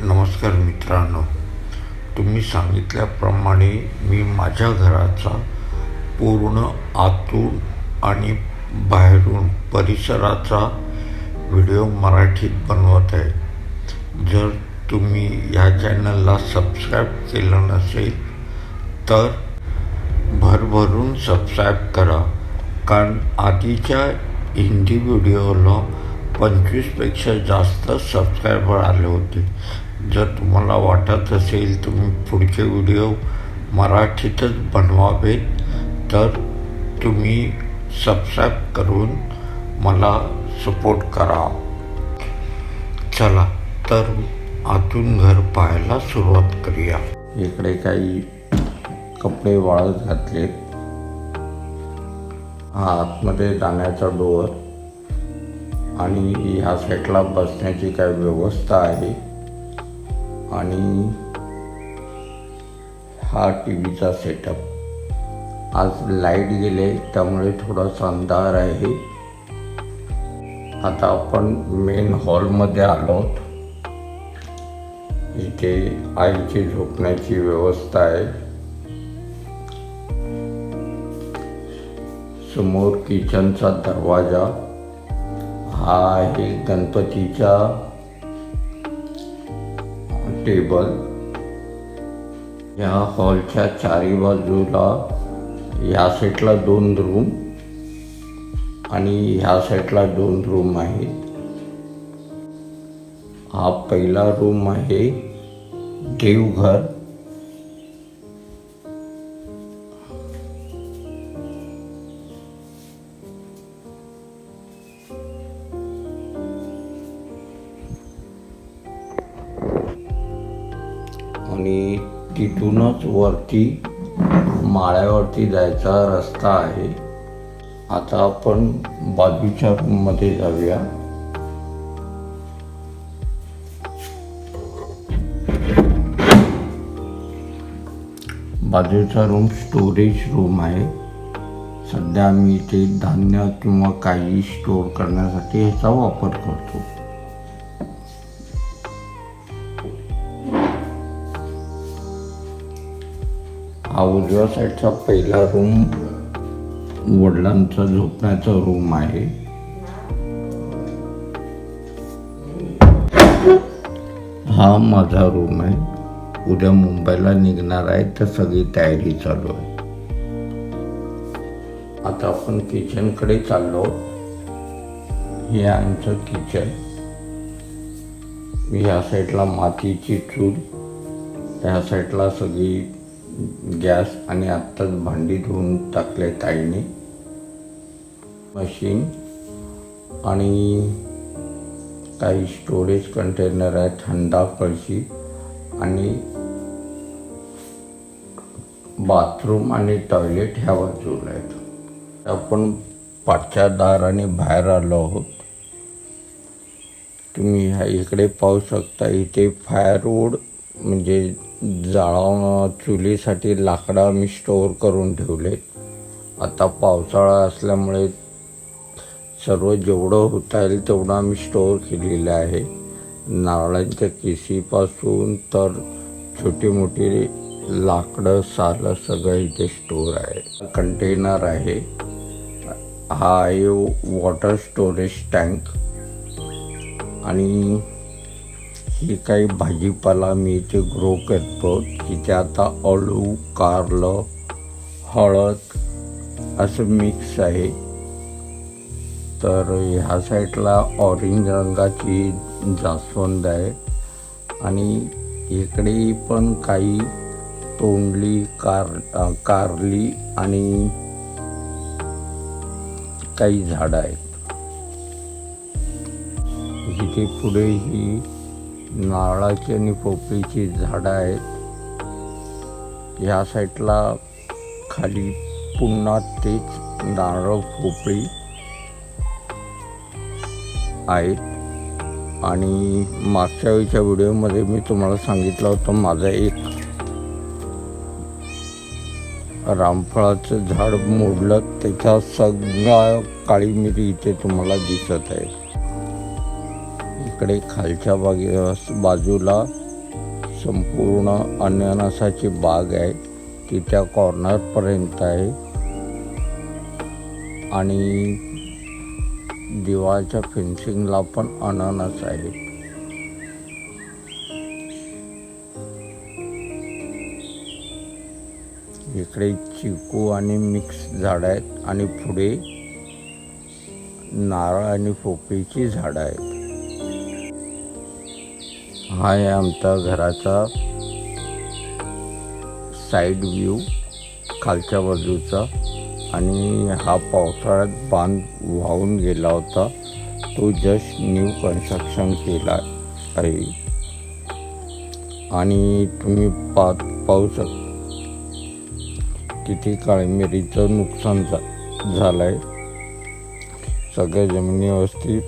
नमस्कार मित्रांनो. तुम्ही सांगितल्याप्रमाणे मी माझ्या घराचा पूर्ण आतून आणि बाहेरून परिसराचा व्हिडिओ मराठीत बनवत आहे. जर तुम्ही ह्या चॅनलला सबस्क्राईब केलं नसेल तर भरभरून सबस्क्राईब करा. कारण आधीच्या हिंदी व्हिडिओला पंचवीसपेक्षा जास्त सबस्क्रायबर आले होते. जर तुम्हाला वाटत असेल तुम्ही पुढचे व्हिडिओ मराठीतच बनवावेत तर तुम्ही सबस्क्राईब करून मला सपोर्ट करा. चला तर आतून घर पाहायला सुरुवात करूया. इकडे काही कपडे वाळत घातलेत. हा आतमध्ये जाण्याचा डोअर. आणि ह्या साईडला बसण्याची काय व्यवस्था आहे? आणि हा टी व्हीचा सेटअप. आज लाइट गेले त्यामुळे थोडासा अंधार आहे. आता आपण मेन हॉलमध्ये आलो आहोत. इथे आईची झोपण्याची व्यवस्था आहे. समोर किचनचा दरवाजा. हा आहे गणपतीचा टेबल या हॉलच्या चारी बाजूला या साईडला दोन रूम आणि ह्या साईडला दोन रूम आहेत. हा पहिला रूम आहे देवघर. आणि तिथूनच वरती माळ्यावरती जायचा रस्ता आहे. आता आपण बाजूच्या रूममध्ये जाऊया. बाजूचा रूम स्टोरेज रूम आहे. सध्या आम्ही इथे धान्य किंवा काही स्टोअर करण्यासाठी ह्याचा वापर करतो. हा उजव्या साईडचा पहिला रूम वडिलांचा झोपण्याचा रूम आहे. हा माझा रूम आहे. उद्या मुंबईला निघणार आहे तर सगळी तयारी चालू आहे. आता आपण किचनकडे चाललो. हे आमचं किचन. ह्या साईडला मातीची चूल. त्या साईडला सगळी गॅस आणि आत्ताच भांडी धुवून टाकले ताईने. मशीन आणि काही स्टोरेज कंटेनर आहे थंडा कळशी आणि बाथरूम आणि टॉयलेट ह्या बाजूला आहेत. आपण पाठच्या दाराने बाहेर आलो आहोत. तुम्ही ह्या इकडे पाहू शकता इथे फायरवूड म्हणजे जाळा चुलीसाठी लाकडं आम्ही स्टोअर करून ठेवले. आता पावसाळा असल्यामुळे सर्व जेवढं होता येईल तेवढं आम्ही स्टोअर केलेलं आहे. नारळांच्या किसीपासून तर छोटी मोठी लाकडं सालं सगळं इथे स्टोअर आहे. कंटेनर आहे. हा आहे वॉटर स्टोरेज टँक आणि ही काही भाजीपाला मी इथे ग्रो करतो तिथे आता अळू कारलं हळद असं मिक्स आहे. तर ह्या साईडला ऑरेंज रंगाची जास्वंद आहे. आणि इकडे पण काही तोंडली कार कारली आणि काही झाडं आहेत. इथे पुढे ही नारळाची आणि पोपळीची झाडं आहेत. ह्या साईडला खाली पुन्हा तेच नारळ पोपळी आहेत. आणि मागच्या वेळीच्या व्हिडिओमध्ये मी तुम्हाला सांगितलं होतं माझं एक रामफळाचं झाड मोडलं. त्याच्या सगळा काळी मिरी इथे तुम्हाला दिसत आहे इकडे खालच्या बागे बाजूला संपूर्ण अननसाची बाग आहे. ती त्या कॉर्नरपर्यंत आहे. आणि दिवाळच्या फेन्सिंगला पण अननस आहे. इकडे चिकू आणि मिक्स झाडं आहेत. आणि पुढे नारळ आणि पोपळीची झाडं आहेत. हा आहे आमचा घराचा साईड व्ह्यू खालच्या बाजूचा. आणि हा पावसाळ्यात बांध वाहून गेला होता. तो जस्ट न्यू कन्स्ट्रक्शन केला आहे. आणि तुम्ही पा पाहू शकता किती काळमिरीचं नुकसान झा झालं आहे सगळ्या जमिनी व्यवस्थित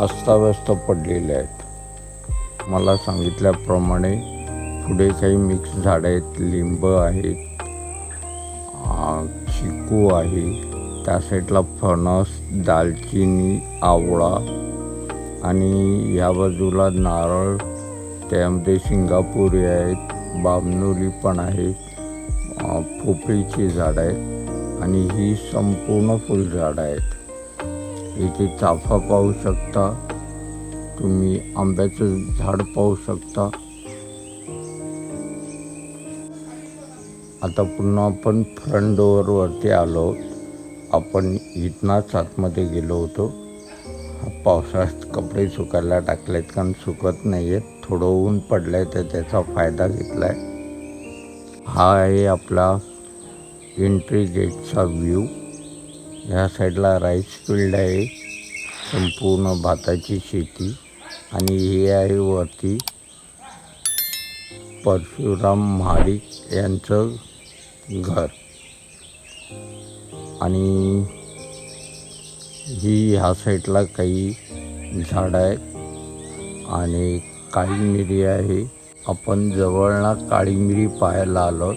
अस्ताव्यस्त पडलेल्या आहेत. मला सांगितल्याप्रमाणे पुढे काही मिक्स झाडं आहेत लिंब आहेत चिकू आहे. त्या साईडला फणस दालचिनी आवळा आणि या बाजूला नारळ त्यामध्ये सिंगापुरी आहेत बामनोली पण आहे पोपळीची झाडं आहेत आणि ही संपूर्ण फुलझाडं आहेत. इथे चाफा पाहू शकता. तुम्ही आंब्याचं झाड पाहू शकता. आता पुन्हा आपण फ्रंट डोअरवरती आलो. आहोत आपण इथनाच आतमध्ये गेलो होतो. पावसाळ्यात कपडे सुकायला टाकलेत कारण सुकत नाही आहेत थोडं ऊन पडलं आहे तर त्याचा फायदा घेतला आहे हा आहे आपला एंट्री गेटचा व्ह्यू ह्या साईडला राईस फील्ड आहे. संपूर्ण भाताची शेती. आणि हे आहे वरती परशुराम महाडिक यांचं घर. आणि ही ह्या साईडला काही झाडं आहेत आणि काळी मिरी आहे. आपण जवळना काळी मिरी पाहायला आलो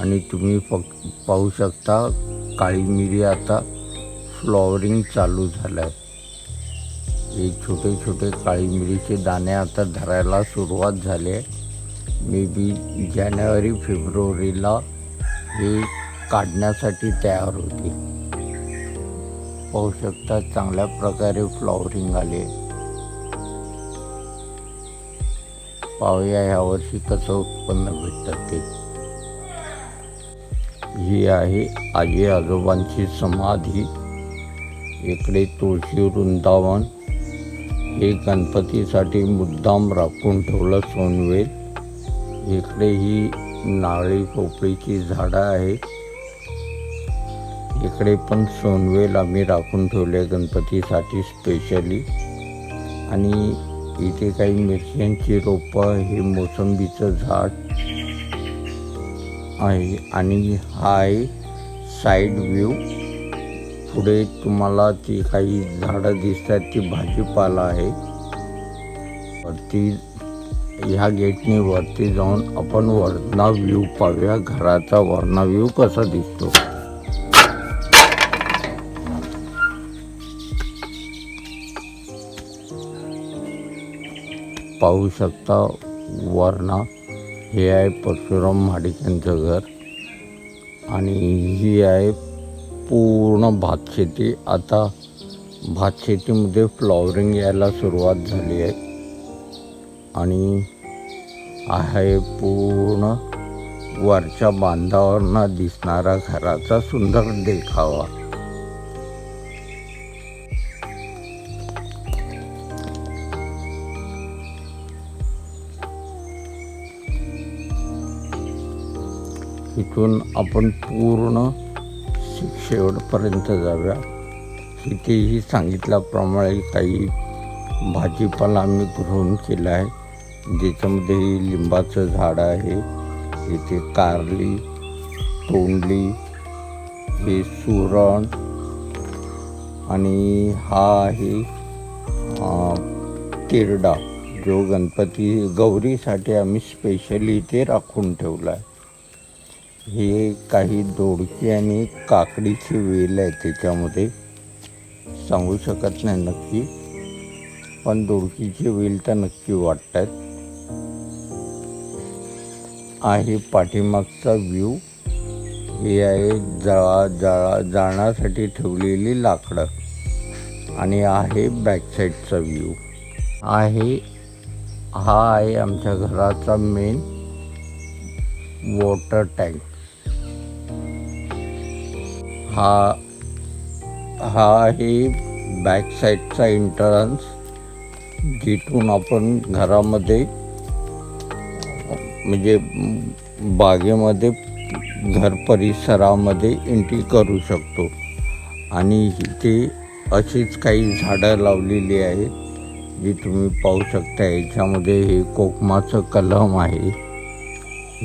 आणि तुम्ही फक्त पाहू शकता काळी मिरी आता फ्लॉवरिंग चालू झालं आहे हे छोटे छोटे काळी मिरीचे दाणे आता धरायला सुरुवात झाले. मे बी जानेवारी फेब्रुवारीला हे काढण्यासाठी तयार होते पाहू शकता चांगल्या प्रकारे फ्लॉवरिंग आले. पाहूया ह्यावर्षी कसं उत्पन्न भेटतं ते. ही आहे आजी आजोबांची समाधी. इकडे तुळशी वृंदावन हे गणपतीसाठी मुद्दाम राखून ठेवलं सोनवेल. इकडे ही नारळी पोपळीची झाडं आहेत. इकडे पण सोनवेल आम्ही राखून ठेवले गणपतीसाठी स्पेशली आणि इथे काही मिरच्यांची रोपं हे मोसंबीचं झाड आहे. आणि हा आहे साईड व्ह्यू पुढे तुम्हाला ती काही झाडं दिसतात ती भाजीपाला आहे. वरती ह्या गेटनी वरती जाऊन आपण वरना व्ह्यू पाहूया. घराचा वरना व्ह्यू कसा दिसतो? पाहू शकता वरना हे आहे परशुराम महाडिक यांचं घर. आणि ही आहे पूर्ण भातशेती आता भातशेतीमध्ये फ्लॉवरिंग यायला सुरुवात झाली आहे. आणि आहे पूर्ण वरच्या बांधावरनं दिसणारा घराचा सुंदर देखावा. इथून आपण पूर्ण शेवटपर्यंत जाऊया. तिथेही सांगितल्याप्रमाणे काही भाजीपाला आम्ही ग्रहण केला आहे. ज्याच्यामध्ये लिंबाचं झाड आहे. इथे कारली तोंडली हे सुरण आणि हा आहे तेरडा तिरडा. जो गणपती गौरीसाठी आम्ही स्पेशली इथे राखून ठेवला आहे. हे काही दोडकी आणि काकडीची वेल आहे त्याच्यामध्ये. सांगू शकत नाही नक्की पण दोडकीची वेल तर नक्की वाटत आहेत आहे पाठीमागचा व्ह्यू. हे आहे जळा जळा जाळण्यासाठी ठेवलेली लाकडं. आणि आहे बॅकसाईडचा व्ह्यू. आहे हा आहे आमच्या घराचा मेन वॉटर टँक. हा हा आहे बॅक साईडचा एंट्रन्स जिथून आपण घरामध्ये म्हणजे बागेमध्ये घर परिसरामध्ये एंट्री करू शकतो. आणि इथे अशीच काही झाडं लावलेली आहेत जी तुम्ही पाहू शकता. याच्यामध्ये हे कोकमाचं कलम आहे.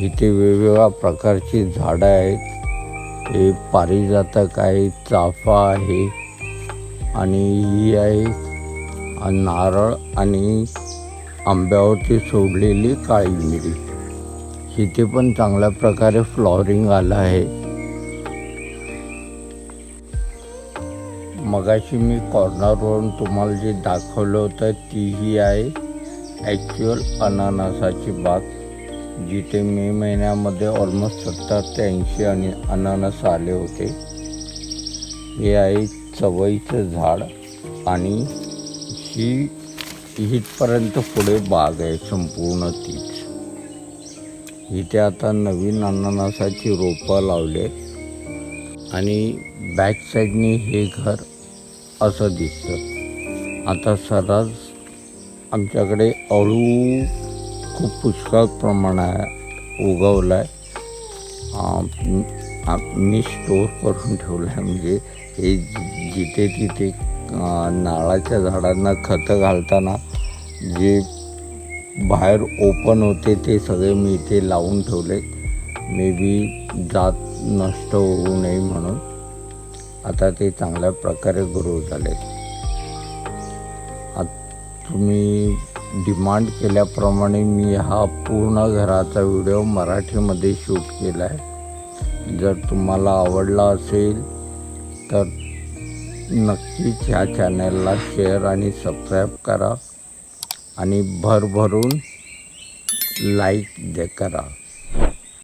इथे वेगवेगळ्या प्रकारची झाडं आहेत. हे पारिजातक आहे चाफा आहे आणि ही आहे नारळ आणि आंब्यावरती सोडलेली काळी मिरी. इथे पण चांगल्या प्रकारे फ्लॉरिंग आलं आहे. मगाशी मी कॉर्नरवरून तुम्हाला जे दाखवलं होतं ती ही आहे ॲक्च्युअल अननसाची बाग. जिथे मे महिन्यामध्ये ऑलमोस्ट सत्तर ते ऐंशी आणि अननस आले होते. हे आहे चवईचं झाड आणि ही इथपर्यंत पुढे बाग आहे संपूर्ण तीच. इथे आता नवीन अननसाची रोपं लावले आणि बॅक साईडने हे घर असं दिसतं. आता सर्रास आमच्याकडे अळू खूप पुष्कळ प्रमाणात उगवला आहे मी स्टोर करून ठेवलं आहे म्हणजे हे जिथे तिथे नाळाच्या नारळाच्या झाडांना खतं घालताना जे बाहेर ओपन होते ते सगळे मी इथे लावून ठेवले. मे बी जात नष्ट होऊ नये म्हणून. आता ते चांगल्या प्रकारे ग्रो झाले तुम्ही डिमांड केल्याप्रमाणे मी हा पूर्ण घराचा व्हिडिओ मराठीमध्ये शूट केला आहे. जर तुम्हाला आवडला असेल तर नक्कीच ह्या चॅनलला शेअर आणि सबस्क्राईब करा आणि भरभरून लाईक दे करा.